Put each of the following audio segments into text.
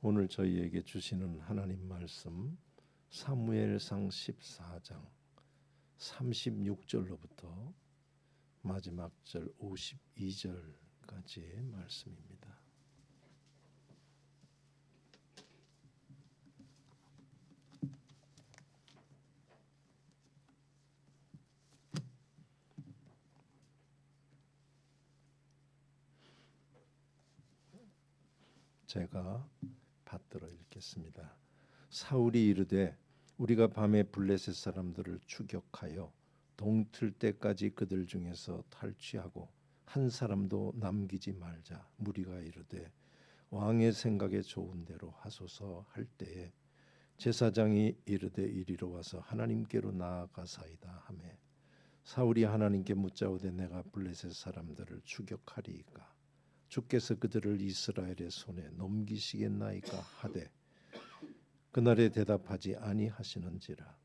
오늘 저희에게 주시는 하나님 말씀 사무엘상 14장 36절로부터 마지막 절 52절까지의 말씀입니다. 제가 받들어 읽겠습니다. 사울이 이르되 우리가 밤에 블레셋 사람들을 추격하여 동틀 때까지 그들 중에서 탈취하고 한 사람도 남기지 말자. 무리가 이르되 왕의 생각에 좋은 대로 하소서 할 때에 제사장이 이르되 이리로 와서 하나님께로 나아가사이다 하매 사울이 하나님께 묻자오되 내가 블레셋 사람들을 추격하리이까 주께서 그들을 이스라엘의 손에 넘기시겠나이까 하되 그날에 대답하지 아니하시는지라.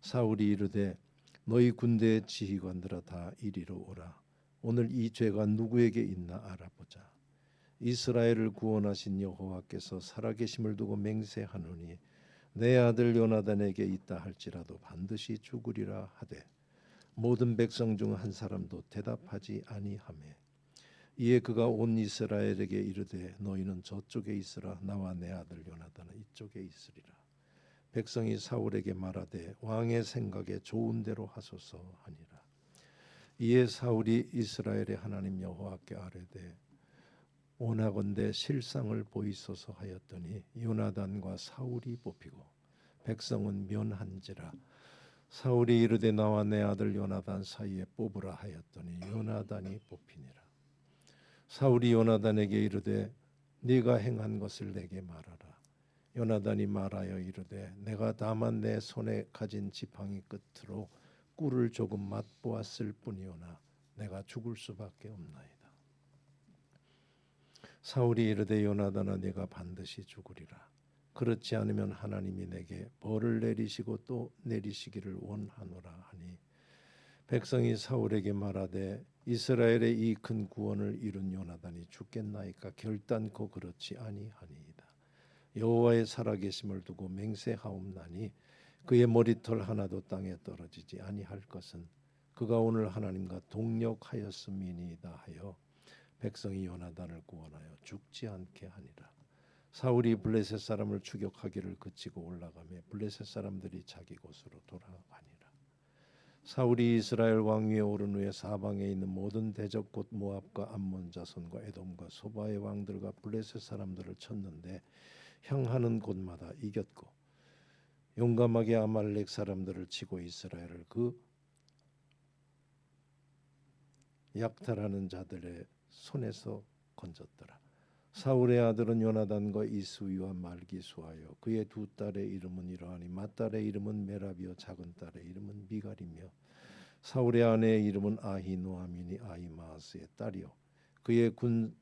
사울이 이르되 너희 군대의 지휘관들아 다 이리로 오라. 오늘 이 죄가 누구에게 있나 알아보자. 이스라엘을 구원하신 여호와께서 살아계심을 두고 맹세하노니 내 아들 요나단에게 있다 할지라도 반드시 죽으리라 하되 모든 백성 중 한 사람도 대답하지 아니하매 이에 그가 온 이스라엘에게 이르되 너희는 저쪽에 있으라. 나와 내 아들 요나단은 이쪽에 있으리라. 백성이 사울에게 말하되 왕의 생각에 좋은 대로 하소서 하니라. 이에 사울이 이스라엘의 하나님 여호와께 아뢰되 원하건대 실상을 보이소서 하였더니 요나단과 사울이 뽑히고 백성은 면한지라. 사울이 이르되 나와 내 아들 요나단 사이에 뽑으라 하였더니 요나단이 뽑히니라 사울이 요나단에게 이르되 네가 행한 것을 내게 말하라. 요나단이 말하여 이르되 내가 다만 내 손에 가진 지팡이 끝으로 꿀을 조금 맛보았을 뿐이오나 내가 죽을 수밖에 없나이다. 사울이 이르되 요나단아 네가 반드시 죽으리라. 그렇지 않으면 하나님이 내게 벌을 내리시고 또 내리시기를 원하노라 하니 백성이 사울에게 말하되 이스라엘의 이 큰 구원을 이룬 요나단이 죽겠나이까 결단코 그렇지 아니하니이다. 여호와의 살아계심을 두고 맹세하옵나니 그의 머리털 하나도 땅에 떨어지지 아니할 것은 그가 오늘 하나님과 동력하였음이니이다 하여 백성이 요나단을 구원하여 죽지 않게 하니라. 사울이 블레셋 사람을 추격하기를 그치고 올라가며 블레셋 사람들이 자기 곳으로 돌아가니라 사울이 이스라엘 왕위에 오른 후에 사방에 있는 모든 대적 곧 모압과 암몬 자손과 에돔과 소바의 왕들과 블레셋 사람들을 쳤는데 향하는 곳마다 이겼고 용감하게 아말렉 사람들을 치고 이스라엘을 그 약탈하는 자들의 손에서 건졌더라. 사울의 아들은 요나단과 이스위와 말기수하여 그의 두 딸의 이름은 이러하니 맏딸의 이름은 메라비요 작은 딸의 이름은 미갈이며 사울의 아내의 이름은 아히노아미니 아히마스의 딸이요. 그의 군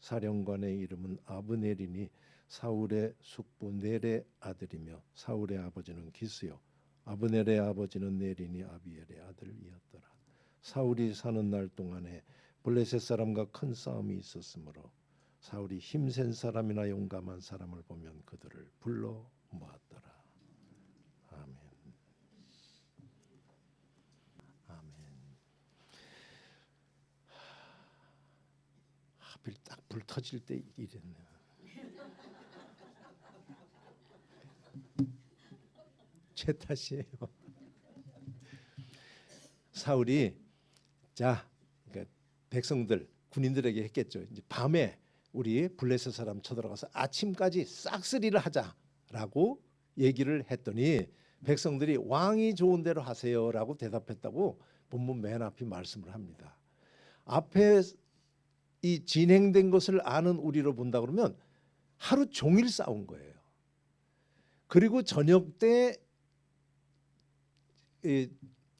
사령관의 이름은 아브넬이니 사울의 숙부 넬의 아들이며 사울의 아버지는 기스요. 아브넬의 아버지는 넬이니 아비엘의 아들이었더라. 사울이 사는 날 동안에 블레셋 사람과 큰 싸움이 있었으므로 사울이 힘센 사람이나 용감한 사람을 보면 그들을 불러 모았더라. 아멘. 아멘. 하필 딱 불 터질 때 이랬네. 제 탓이에요. 사울이 자 그러니까 백성들 군인들에게 했겠죠. 이제 밤에 우리 블레셋 사람 쳐들어가서 아침까지 싹쓸이를 하자라고 얘기를 했더니 백성들이 왕이 좋은 대로 하세요라고 대답했다고 본문 맨 앞이 말씀을 합니다. 앞에 이 진행된 것을 아는 우리로 본다 그러면 하루 종일 싸운 거예요. 그리고 저녁 때 이,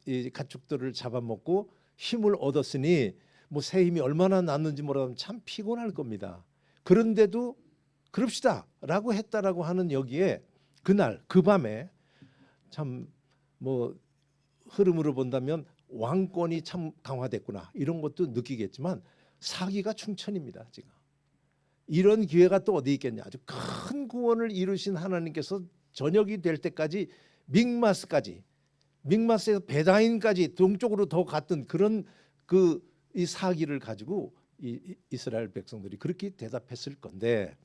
이 가축들을 잡아먹고 힘을 얻었으니 뭐 새 힘이 얼마나 났는지 모르면 참 피곤할 겁니다. 그런데도 그럽시다라고 했다라고 하는 여기에 그날 그 밤에 참 뭐 흐름으로 본다면 왕권이 참 강화됐구나 이런 것도 느끼겠지만 사기가 충천입니다 지금 이런 기회가 또 어디 있겠냐? 아주 큰 구원을 이루신 하나님께서 저녁이 될 때까지 믹마스까지 믹마스에서 베다인까지 동쪽으로 더 갔던 그런 그 이 사기를 가지고 이 이- 이스라엘 백성들이 그렇게 대답했을 건데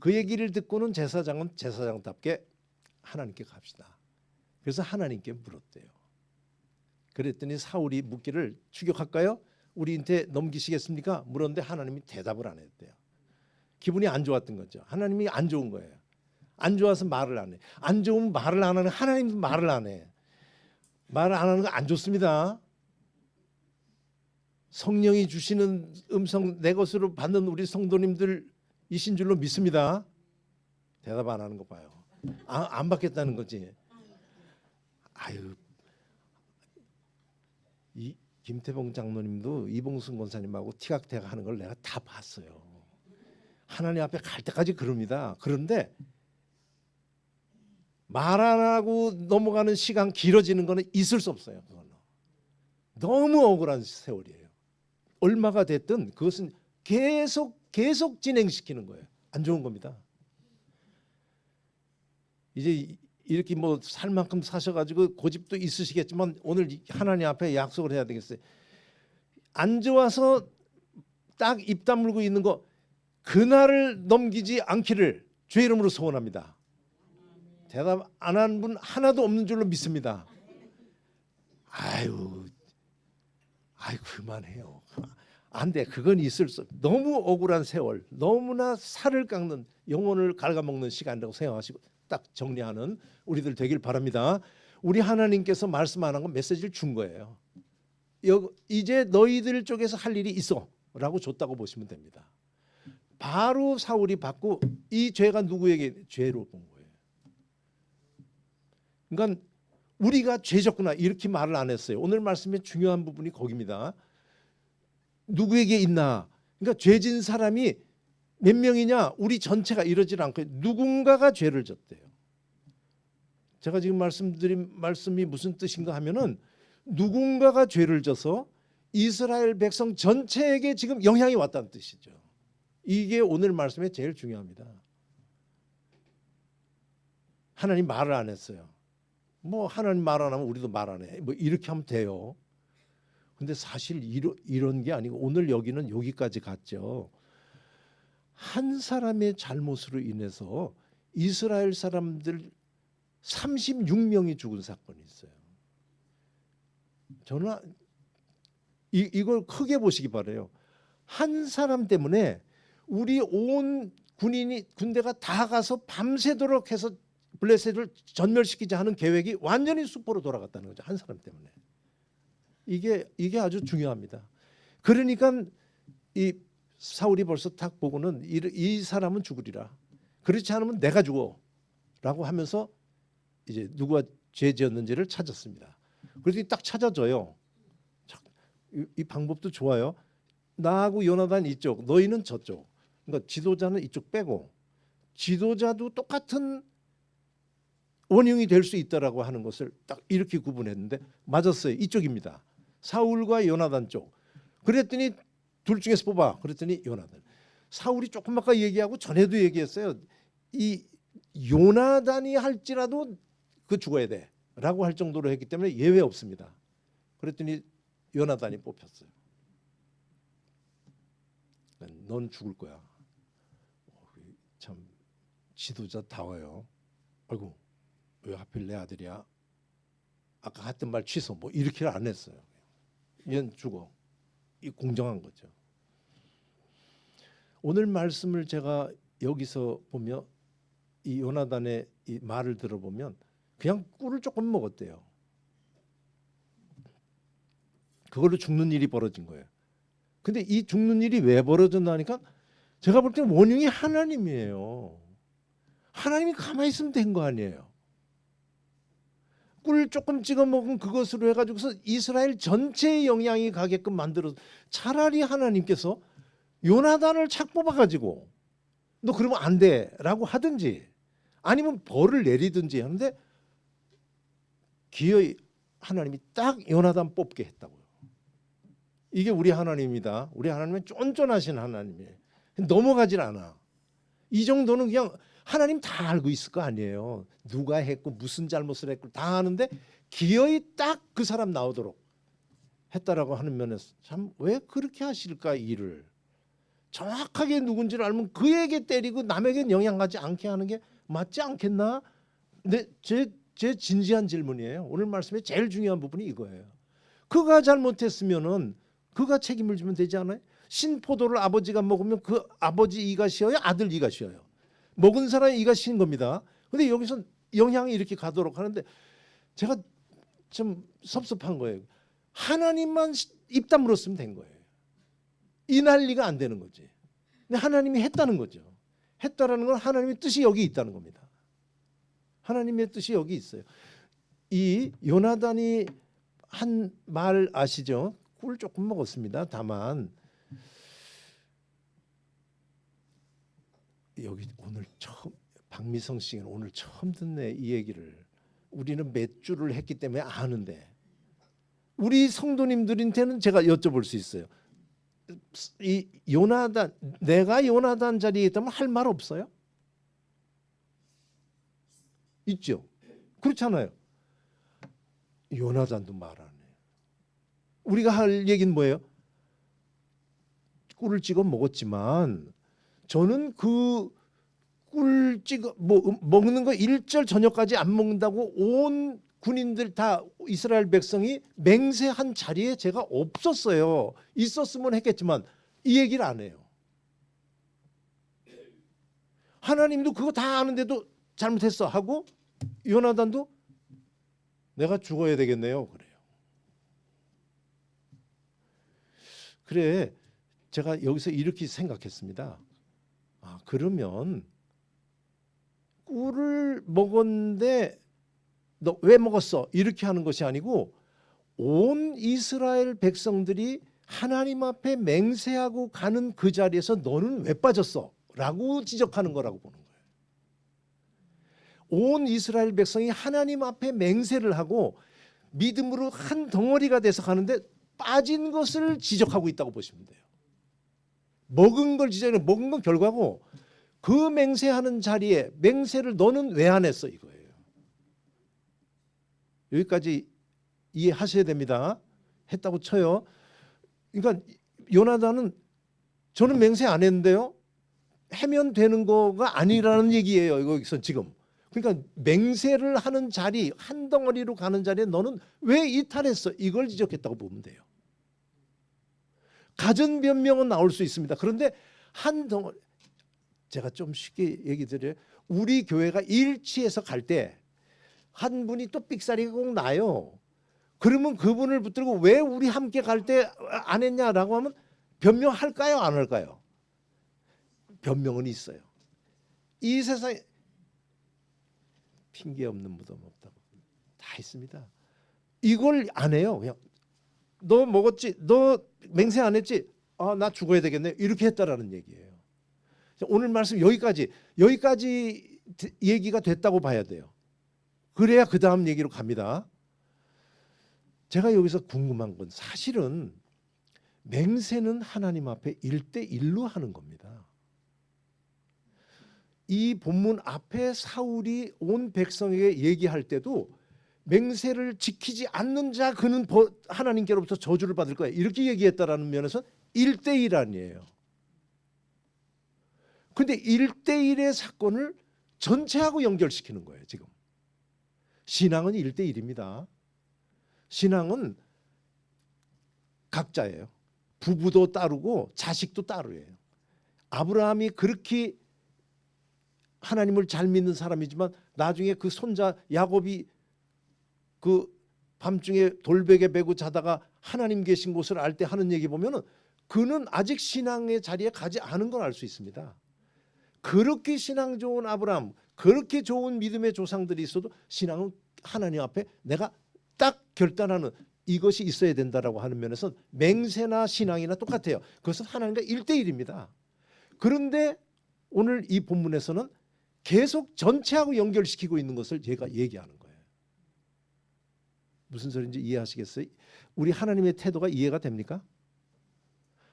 그 얘기를 듣고는 제사장은 제사장답게 하나님께 갑시다. 그래서 하나님께 물었대요. 그랬더니 사울이 묻기를 추격할까요? 우리한테 넘기시겠습니까? 물었는데 하나님이 대답을 안 했대요. 기분이 안 좋았던 거죠. 하나님이 안 좋은 거예요. 안 좋아서 말을 안 해. 안 좋으면 말을 안 하는 하나님도 말을 안 해. 말을 안 하는 거 안 좋습니다. 성령이 주시는 음성 내 것으로 받는 우리 성도님들이신 줄로 믿습니다. 대답 안 하는 거 봐요. 아, 안 받겠다는 거지. 아유, 이 김태봉 장로님도 이봉순 권사님하고 티각태각 하는 걸 내가 다 봤어요. 하나님 앞에 갈 때까지 그럽니다. 그런데 말 안 하고 넘어가는 시간 길어지는 거는 있을 수 없어요. 그거는. 너무 억울한 세월이에요. 얼마가 됐든 그것은 계속 계속 진행시키는 거예요. 안 좋은 겁니다. 이제 이렇게 뭐 살 만큼 사셔가지고 고집도 있으시겠지만 오늘 하나님 앞에 약속을 해야 되겠어요. 안 좋아서 딱 입 다물고 있는 거 그날을 넘기지 않기를 주의 이름으로 소원합니다. 대답 안 한 분 하나도 없는 줄로 믿습니다. 아유, 아유 그만해요. 안 돼. 그건 있을 수. 없- 너무 억울한 세월, 너무나 살을 깎는 영혼을 갉아먹는 시간이라고 생각하시고 딱 정리하는 우리들 되길 바랍니다. 우리 하나님께서 말씀 안 한 건 메시지를 준 거예요. 여, 이제 너희들 쪽에서 할 일이 있어라고 줬다고 보시면 됩니다. 바로 사울이 받고 이 죄가 누구에게 죄로 본 거예요. 그러니까 우리가 죄졌구나 이렇게 말을 안 했어요. 오늘 말씀의 중요한 부분이 거기입니다. 누구에게 있나? 그러니까 죄진 사람이 몇 명이냐? 우리 전체가 이러질 않고 누군가가 죄를 졌대요. 제가 지금 말씀드린 말씀이 무슨 뜻인가 하면은 누군가가 죄를 져서 이스라엘 백성 전체에게 지금 영향이 왔다는 뜻이죠. 이게 오늘 말씀에 제일 중요합니다. 하나님 말을 안 했어요. 뭐 하나님 말 안 하면 우리도 말 안 해. 뭐 이렇게 하면 돼요. 근데 사실 이러, 이런 게 아니고 오늘 여기는 여기까지 갔죠. 한 사람의 잘못으로 인해서 이스라엘 사람들 36명이 죽은 사건이 있어요. 저는 이, 이걸 크게 보시기 바래요. 한 사람 때문에 우리 온 군인이 군대가 다 가서 밤새도록 해서 블레셋을 전멸시키자 하는 계획이 완전히 수포로 돌아갔다는 거죠. 한 사람 때문에. 이게 이게 아주 중요합니다. 그러니까 이 사울이 벌써 딱 보고는 이, 이 사람은 죽으리라. 그렇지 않으면 내가 죽어라고 하면서 이제 누가 죄 지었는지를 찾았습니다. 그랬더니 딱 찾아줘요. 자, 이, 이 방법도 좋아요. 나하고 요나단 이쪽, 너희는 저쪽. 그러니까 지도자는 이쪽 빼고 지도자도 똑같은 원흉이 될 수 있다라고 하는 것을 딱 이렇게 구분했는데 맞았어요. 이쪽입니다. 사울과 요나단 쪽. 그랬더니 둘 중에서 뽑아. 그랬더니 요나단. 사울이 조금 아까 얘기하고 전에도 얘기했어요. 이 요나단이 할지라도 그 죽어야 돼라고 할 정도로 했기 때문에 예외 없습니다. 그랬더니 요나단이 뽑혔어요. 넌 죽을 거야. 어, 참 지도자 다워요. 아이고 왜 하필 내 아들이야? 아까 했던 말 취소 뭐 이렇게는 안 했어요. 얘는 죽어. 이 공정한 거죠. 오늘 말씀을 제가 여기서 보면 이 요나단의 이 말을 들어보면 그냥 꿀을 조금 먹었대요. 그걸로 죽는 일이 벌어진 거예요. 근데 이 죽는 일이 왜 벌어졌나니까 제가 볼 때는 원흉이 하나님이에요. 하나님이 가만히 있으면 된 거 아니에요. 꿀 조금 찍어 먹은 그것으로 해가지고서 이스라엘 전체에 영향이 가게끔 만들어 차라리 하나님께서 요나단을 착 뽑아가지고 너 그러면 안 돼라고 하든지 아니면 벌을 내리든지 하는데 기어이 하나님이 딱 요나단 뽑게 했다고요. 이게 우리 하나님입니다. 우리 하나님은 쫀쫀하신 하나님이에요. 넘어가질 않아. 이 정도는 그냥 하나님 다 알고 있을 거 아니에요. 누가 했고 무슨 잘못을 했고 다 아는데 기어이 딱 그 사람 나오도록 했다라고 하는 면에서 참 왜 그렇게 하실까 일을 정확하게 누군지를 알면 그에게 때리고 남에게 영향하지 않게 하는 게 맞지 않겠나? 근데 제, 제 진지한 질문이에요. 오늘 말씀의 제일 중요한 부분이 이거예요. 그가 잘못했으면은 그가 책임을 지면 되지 않아요? 신포도를 아버지가 먹으면 그 아버지 이가 쉬어요? 아들 이가 쉬어요? 먹은 사람이 이가 쉬는 겁니다. 근데 여기서 영향이 이렇게 가도록 하는데 제가 좀 섭섭한 거예요. 하나님만 시- 입 다물었으면 된 거예요. 이 난리가 안 되는 거지. 근데 하나님이 했다는 거죠. 했다라는 건 하나님의 뜻이 여기 있다는 겁니다. 하나님의 뜻이 여기 있어요. 이 요나단이 한 말 아시죠? 꿀 조금 먹었습니다. 다만 여기 오늘 처음 박미성 씨는 오늘 처음 듣네 이 얘기를 우리는 몇 주를 했기 때문에 아는데 우리 성도님들한테는 제가 여쭤볼 수 있어요. 이 요나단 내가 요나단 자리에 있다면 할 말 없어요? 있죠. 그렇잖아요. 요나단도 말 안 해요. 우리가 할 얘기는 뭐예요? 꿀을 찍어 먹었지만 저는 그 꿀 찍어 뭐 음, 먹는 거 일절 저녁까지 안 먹는다고 온 군인들 다 이스라엘 백성이 맹세한 자리에 제가 없었어요. 있었으면 했겠지만 이 얘기를 안 해요. 하나님도 그거 다 아는데도 잘못했어 하고 요나단도 내가 죽어야 되겠네요. 그래요. 그래 제가 여기서 이렇게 생각했습니다. 아 그러면 꿀을 먹었는데 너 왜 먹었어? 이렇게 하는 것이 아니고 온 이스라엘 백성들이 하나님 앞에 맹세하고 가는 그 자리에서 너는 왜 빠졌어? 라고 지적하는 거라고 보는 거예요. 온 이스라엘 백성이 하나님 앞에 맹세를 하고 믿음으로 한 덩어리가 돼서 가는데 빠진 것을 지적하고 있다고 보시면 돼요. 먹은 걸 지적해 먹은 건 결과고 그 맹세하는 자리에 맹세를 너는 왜 안 했어 이거예요. 여기까지 이해하셔야 됩니다. 했다고 쳐요. 그러니까 요나단은 저는 맹세 안 했는데요. 해면 되는 거가 아니라는 얘기예요. 여기서 지금. 그러니까 맹세를 하는 자리 한 덩어리로 가는 자리에 너는 왜 이탈했어? 이걸 지적했다고 보면 돼요. 가전 변명은 나올 수 있습니다. 그런데 한 덩어리 제가 좀 쉽게 얘기 드려요. 우리 교회가 일치해서 갈 때 한 분이 또 삑사리가 꼭 나요. 그러면 그분을 붙들고 왜 우리 함께 갈 때 안 했냐라고 하면 변명할까요? 안 할까요? 변명은 있어요. 이 세상에 핑계 없는 무덤 없다고 다 있습니다. 이걸 안 해요. 그냥 너 먹었지? 너 맹세 안 했지? 아, 나 죽어야 되겠네. 이렇게 했다라는 얘기예요. 자, 오늘 말씀 여기까지 여기까지 드- 얘기가 됐다고 봐야 돼요. 그래야 그 다음 얘기로 갑니다. 제가 여기서 궁금한 건 사실은 맹세는 하나님 앞에 일대일로 하는 겁니다. 이 본문 앞에 사울이 온 백성에게 얘기할 때도 맹세를 지키지 않는 자 그는 버- 하나님께로부터 저주를 받을 거야. 이렇게 얘기했다라는 면에서 일대일 아니에요. 근데 일대일의 사건을 전체하고 연결시키는 거예요, 지금. 신앙은 일대일입니다 신앙은 각자예요. 부부도 따르고 자식도 따르예요. 아브라함이 그렇게 하나님을 잘 믿는 사람이지만 나중에 그 손자 야곱이 그 밤중에 돌베개 베고 자다가 하나님 계신 곳을 알 때 하는 얘기 보면은 그는 아직 신앙의 자리에 가지 않은 걸 알 수 있습니다. 그렇게 신앙 좋은 아브라함, 그렇게 좋은 믿음의 조상들이 있어도 신앙은 하나님 앞에 내가 딱 결단하는 이것이 있어야 된다라고 하는 면에서 맹세나 신앙이나 똑같아요. 그것은 하나님과 일대일입니다 그런데 오늘 이 본문에서는 계속 전체하고 연결시키고 있는 것을 제가 얘기하는 거예요. 무슨 소리인지 이해하시겠어요? 우리 하나님의 태도가 이해가 됩니까?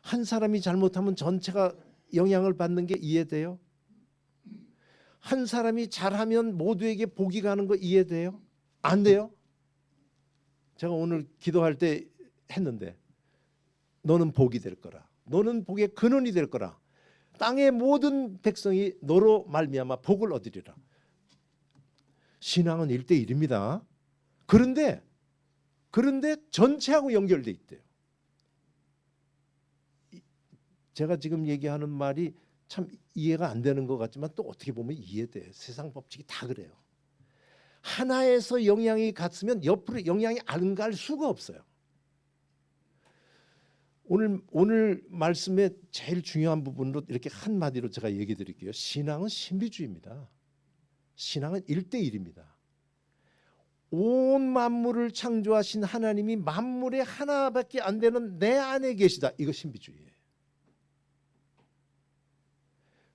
한 사람이 잘못하면 전체가 영향을 받는 게 이해돼요? 한 사람이 잘하면 모두에게 복이 가는 거 이해돼요? 안 돼요? 제가 오늘 기도할 때 했는데 너는 복이 될 거라. 너는 복의 근원이 될 거라. 땅의 모든 백성이 너로 말미암아 복을 얻으리라. 신앙은 일대일입니다 그런데 그런데 전체하고 연결돼 있대요. 이- 제가 지금 얘기하는 말이 참 이해가 안 되는 것 같지만 또 어떻게 보면 이해돼. 세상 법칙이 다 그래요. 하나에서 영향이 갔으면 옆으로 영향이 안 갈 수가 없어요. 오늘 오늘 말씀의 제일 중요한 부분으로 이렇게 한 마디로 제가 얘기 드릴게요. 신앙은 신비주의입니다. 신앙은 일대일입니다 온 만물을 창조하신 하나님이 만물의 하나밖에 안 되는 내 안에 계시다. 이거 신비주의예요.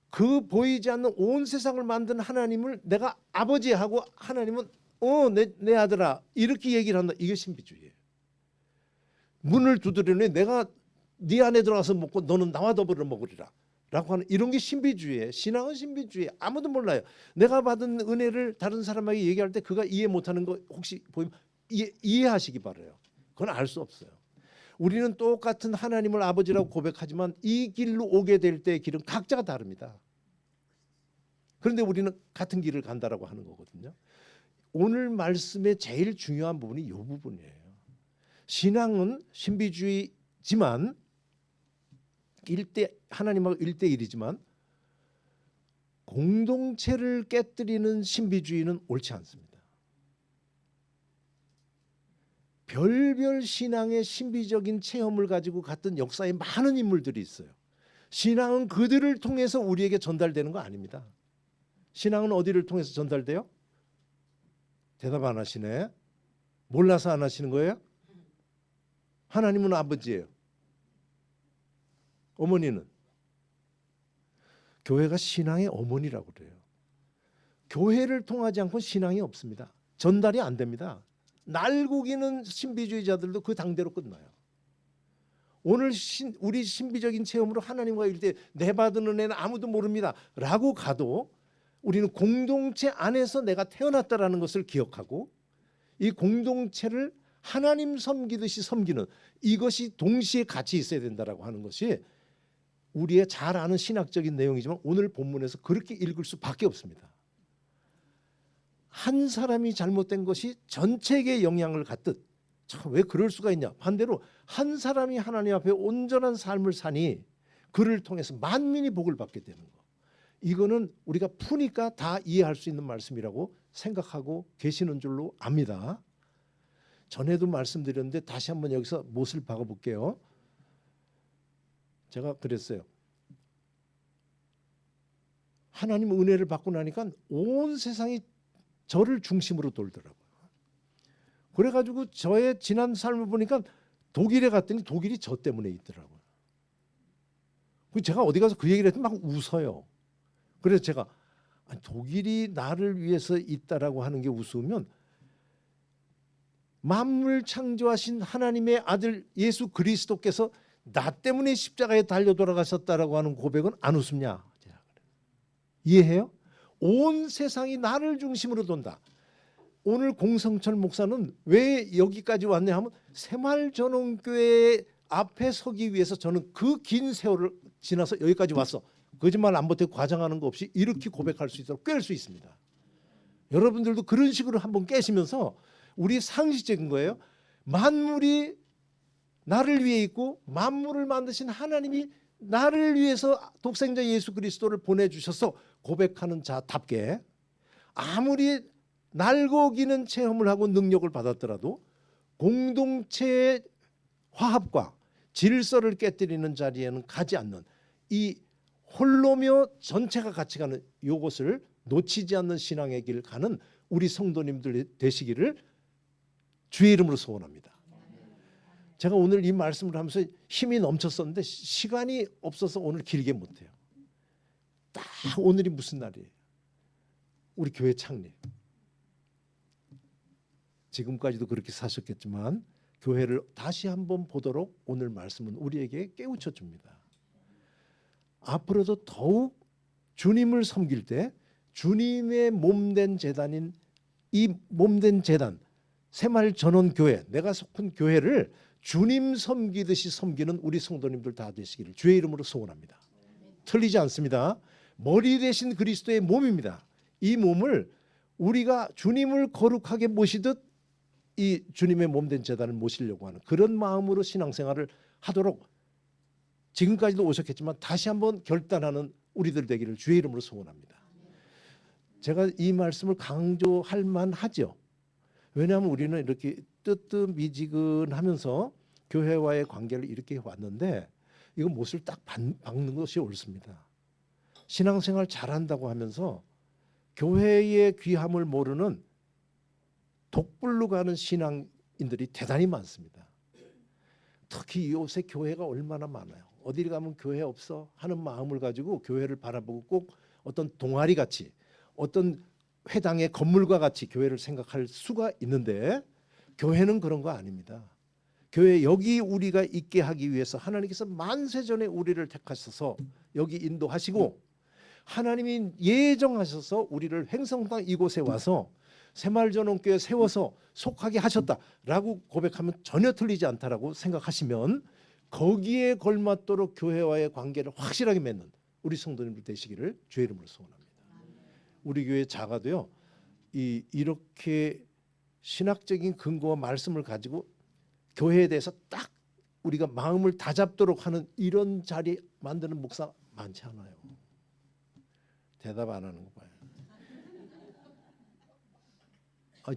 그 보이지 않는 온 세상을 만든 하나님을 내가 아버지하고 하나님은 어 내 내 아들아 이렇게 얘기를 한다. 이게 신비주의예요. 문을 두드리니 내가 네 안에 들어가서 먹고 너는 나와 더불어 먹으리라. 라고 하는 이런 게 신비주의예요. 신앙은 신비주의. 아무도 몰라요. 내가 받은 은혜를 다른 사람에게 얘기할 때 그가 이해 못하는 거 혹시 보이면 이해, 이해하시기 바라요. 그건 알 수 없어요. 우리는 똑같은 하나님을 아버지라고 고백하지만 이 길로 오게 될 때의 길은 각자가 다릅니다. 그런데 우리는 같은 길을 간다라고 하는 거거든요. 오늘 말씀의 제일 중요한 부분이 이 부분이에요. 신앙은 신비주의지만 일대 하나님하고 일대일이지만 공동체를 깨뜨리는 신비주의는 옳지 않습니다. 별별 신앙의 신비적인 체험을 가지고 갔던 역사에 많은 인물들이 있어요. 신앙은 그들을 통해서 우리에게 전달되는 거 아닙니다. 신앙은 어디를 통해서 전달돼요? 대답 안 하시네. 몰라서 안 하시는 거예요? 하나님은 아버지예요. 어머니는 교회가 신앙의 어머니라고 그래요. 교회를 통하지 않고 신앙이 없습니다. 전달이 안 됩니다. 날고기는 신비주의자들도 그 당대로 끝나요. 오늘 신, 우리 신비적인 체험으로 하나님과 일때 내 받은 은혜는 아무도 모릅니다 라고 가도 우리는 공동체 안에서 내가 태어났다라는 것을 기억하고 이 공동체를 하나님 섬기듯이 섬기는 이것이 동시에 같이 있어야 된다라고 하는 것이 우리의 잘 아는 신학적인 내용이지만 오늘 본문에서 그렇게 읽을 수밖에 없습니다. 한 사람이 잘못된 것이 전체에게 영향을 갖듯 참 왜 그럴 수가 있냐? 반대로 한 사람이 하나님 앞에 온전한 삶을 사니 그를 통해서 만민이 복을 받게 되는 거. 이거는 우리가 푸니까 다 이해할 수 있는 말씀이라고 생각하고 계시는 줄로 압니다. 전에도 말씀드렸는데 다시 한번 여기서 못을 박아 볼게요. 제가 그랬어요. 하나님 은혜를 받고 나니까 온 세상이 저를 중심으로 돌더라고요. 그래가지고 저의 지난 삶을 보니까 독일에 갔더니 독일이 저 때문에 있더라고요. 그 제가 어디 가서 그 얘기를 했더니 막 웃어요. 그래서 제가 독일이 나를 위해서 있다라고 하는 게 웃으면 만물 창조하신 하나님의 아들 예수 그리스도께서 나 때문에 십자가에 달려 돌아가셨다라고 하는 고백은 안 웃습냐? 이해해요? 온 세상이 나를 중심으로 돈다. 오늘 공성철 목사는 왜 여기까지 왔냐 하면 새마을전원교회 앞에 서기 위해서 저는 그 긴 세월을 지나서 여기까지 왔어. 거짓말 안 보태고 과장하는 거 없이 이렇게 고백할 수 있도록 깰수 있습니다. 여러분들도 그런 식으로 한번 깨시면서 우리 상식적인 거예요. 만물이 나를 위해 있고 만물을 만드신 하나님이 나를 위해서 독생자 예수 그리스도를 보내주셔서 고백하는 자답게 아무리 날고 기는 체험을 하고 능력을 받았더라도 공동체의 화합과 질서를 깨뜨리는 자리에는 가지 않는 이 홀로며 전체가 같이 가는 이것을 놓치지 않는 신앙의 길 가는 우리 성도님들 되시기를 주의 이름으로 소원합니다. 제가 오늘 이 말씀을 하면서 힘이 넘쳤었는데 시- 시간이 없어서 오늘 길게 못해요. 딱 오늘이 무슨 날이에요? 우리 교회 창립. 지금까지도 그렇게 사셨겠지만 교회를 다시 한번 보도록 오늘 말씀은 우리에게 깨우쳐 줍니다. 앞으로도 더욱 주님을 섬길 때 주님의 몸된 재단인 이 몸된 재단 새마을 전원 교회 내가 속한 교회를 주님 섬기듯이 섬기는 우리 성도님들 다 되시기를 주의 이름으로 소원합니다. 틀리지 않습니다. 머리 대신 그리스도의 몸입니다. 이 몸을 우리가 주님을 거룩하게 모시듯 이 주님의 몸된 재단을 모시려고 하는 그런 마음으로 신앙생활을 하도록 지금까지도 오셨겠지만 다시 한번 결단하는 우리들 되기를 주의 이름으로 소원합니다. 제가 이 말씀을 강조할 만하죠. 왜냐하면 우리는 이렇게 뜨뜻미지근하면서 교회와의 관계를 이렇게 왔는데 이거 못을 딱 박- 박는 것이 옳습니다. 신앙생활 잘한다고 하면서 교회의 귀함을 모르는 독불로 가는 신앙인들이 대단히 많습니다. 특히 요새 교회가 얼마나 많아요. 어디 가면 교회 없어 하는 마음을 가지고 교회를 바라보고 꼭 어떤 동아리 같이 어떤 회당의 건물과 같이 교회를 생각할 수가 있는데 교회는 그런 거 아닙니다. 교회 여기 우리가 있게 하기 위해서 하나님께서 만세 전에 우리를 택하셔서 여기 인도하시고 하나님이 예정하셔서 우리를 횡성당 이곳에 와서 새마을전원교회 세워서 속하게 하셨다라고 고백하면 전혀 틀리지 않다라고 생각하시면 거기에 걸맞도록 교회와의 관계를 확실하게 맺는 우리 성도님들 되시기를 주의 이름으로 소원합니다. 우리 교회 작아도요. 이 이렇게 신학적인 근거와 말씀을 가지고 교회에 대해서 딱 우리가 마음을 다 잡도록 하는 이런 자리 만드는 목사 많지 않아요. 대답 안 하는 거 봐요. 아,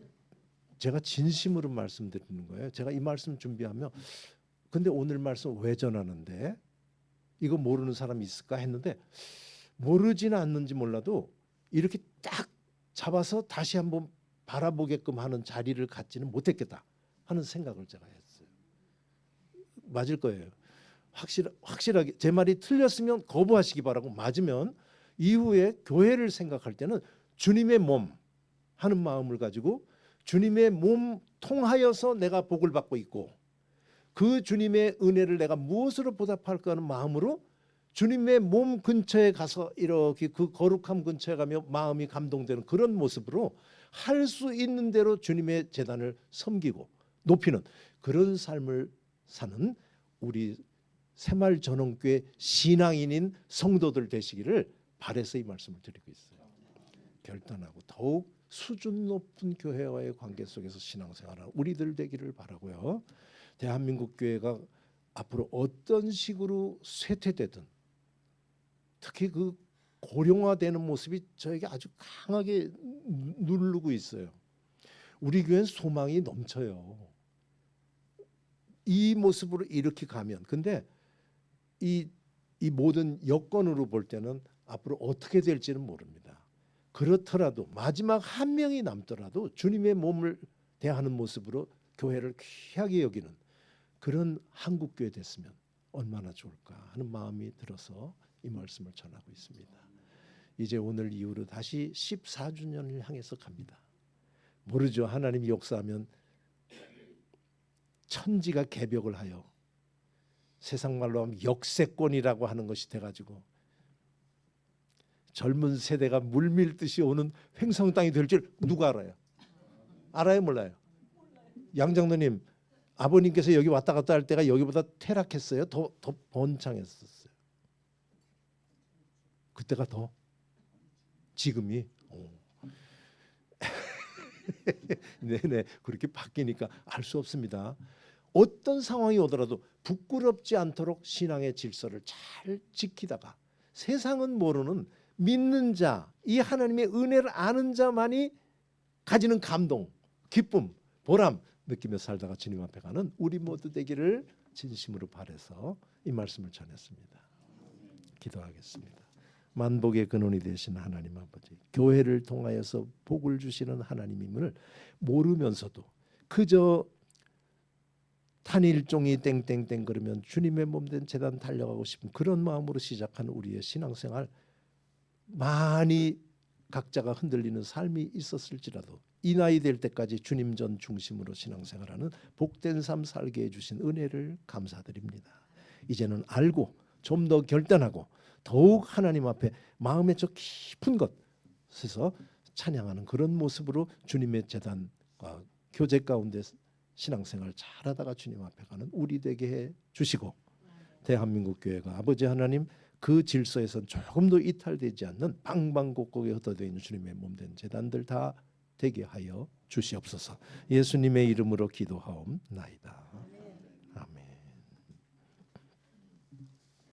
제가 진심으로 말씀드리는 거예요. 제가 이 말씀 준비하면 근데 오늘 말씀 왜 전하는데 이거 모르는 사람이 있을까 했는데 모르지는 않는지 몰라도 이렇게 딱 잡아서 다시 한번 바라보게끔 하는 자리를 갖지는 못했겠다 하는 생각을 제가 했어요. 맞을 거예요. 확실 확실하게 제 말이 틀렸으면 거부하시기 바라고 맞으면 이후에 교회를 생각할 때는 주님의 몸 하는 마음을 가지고 주님의 몸 통하여서 내가 복을 받고 있고 그 주님의 은혜를 내가 무엇으로 보답할까 하는 마음으로 주님의 몸 근처에 가서 이렇게 그 거룩함 근처에 가며 마음이 감동되는 그런 모습으로 할 수 있는 대로 주님의 재단을 섬기고 높이는 그런 삶을 사는 우리 새마을 전원교회 신앙인인 성도들 되시기를 바래서 이 말씀을 드리고 있어요. 결단하고 더욱 수준 높은 교회와의 관계 속에서 신앙생활하는 우리들 되기를 바라고요. 대한민국 교회가 앞으로 어떤 식으로 쇠퇴되든 특히 그 고령화되는 모습이 저에게 아주 강하게 누르고 있어요. 우리 교회는 소망이 넘쳐요. 이 모습으로 이렇게 가면 근데 이, 이 모든 여건으로 볼 때는 앞으로 어떻게 될지는 모릅니다. 그렇더라도 마지막 한 명이 남더라도 주님의 몸을 대하는 모습으로 교회를 귀하게 여기는 그런 한국 교회 됐으면 얼마나 좋을까 하는 마음이 들어서 이 말씀을 전하고 있습니다. 이제 오늘 이후로 다시 14주년을 향해서 갑니다. 모르죠. 하나님이 역사하면 천지가 개벽을 하여 세상 말로 하면 역세권이라고 하는 것이 돼가지고 젊은 세대가 물밀듯이 오는 횡성 땅이 될 줄 누가 알아요? 알아요, 몰라요? 양장로님 아버님께서 여기 왔다 갔다 할 때가 여기보다 퇴락했어요. 더 더 번창했었어요. 그때가 더 지금이 오. 네네 그렇게 바뀌니까 알 수 없습니다. 어떤 상황이 오더라도 부끄럽지 않도록 신앙의 질서를 잘 지키다가 세상은 모르는 믿는 자, 이 하나님의 은혜를 아는 자만이 가지는 감동, 기쁨, 보람 느끼며 살다가 주님 앞에 가는 우리 모두 되기를 진심으로 바래서 이 말씀을 전했습니다. 기도하겠습니다. 만복의 근원이 되신 하나님 아버지, 교회를 통하여서 복을 주시는 하나님임을 모르면서도 그저 탄일종이 땡땡땡 그러면 주님의 몸된 재단 달려가고 싶은 그런 마음으로 시작한 우리의 신앙생활 많이 각자가 흔들리는 삶이 있었을지라도 이 나이 될 때까지 주님 전 중심으로 신앙생활하는 복된 삶 살게 해주신 은혜를 감사드립니다. 이제는 알고 좀 더 결단하고 더욱 하나님 앞에 마음의 저 깊은 곳에서 찬양하는 그런 모습으로 주님의 재단과 교제 가운데 신앙생활 잘하다가 주님 앞에 가는 우리 되게 해 주시고 대한민국 교회가 아버지 하나님 그 질서에선 조금도 이탈되지 않는 방방곡곡에 흩어져 있는 주님의 몸된 재단들 다 되게 하여 주시옵소서. 예수님의 이름으로 기도하옵나이다.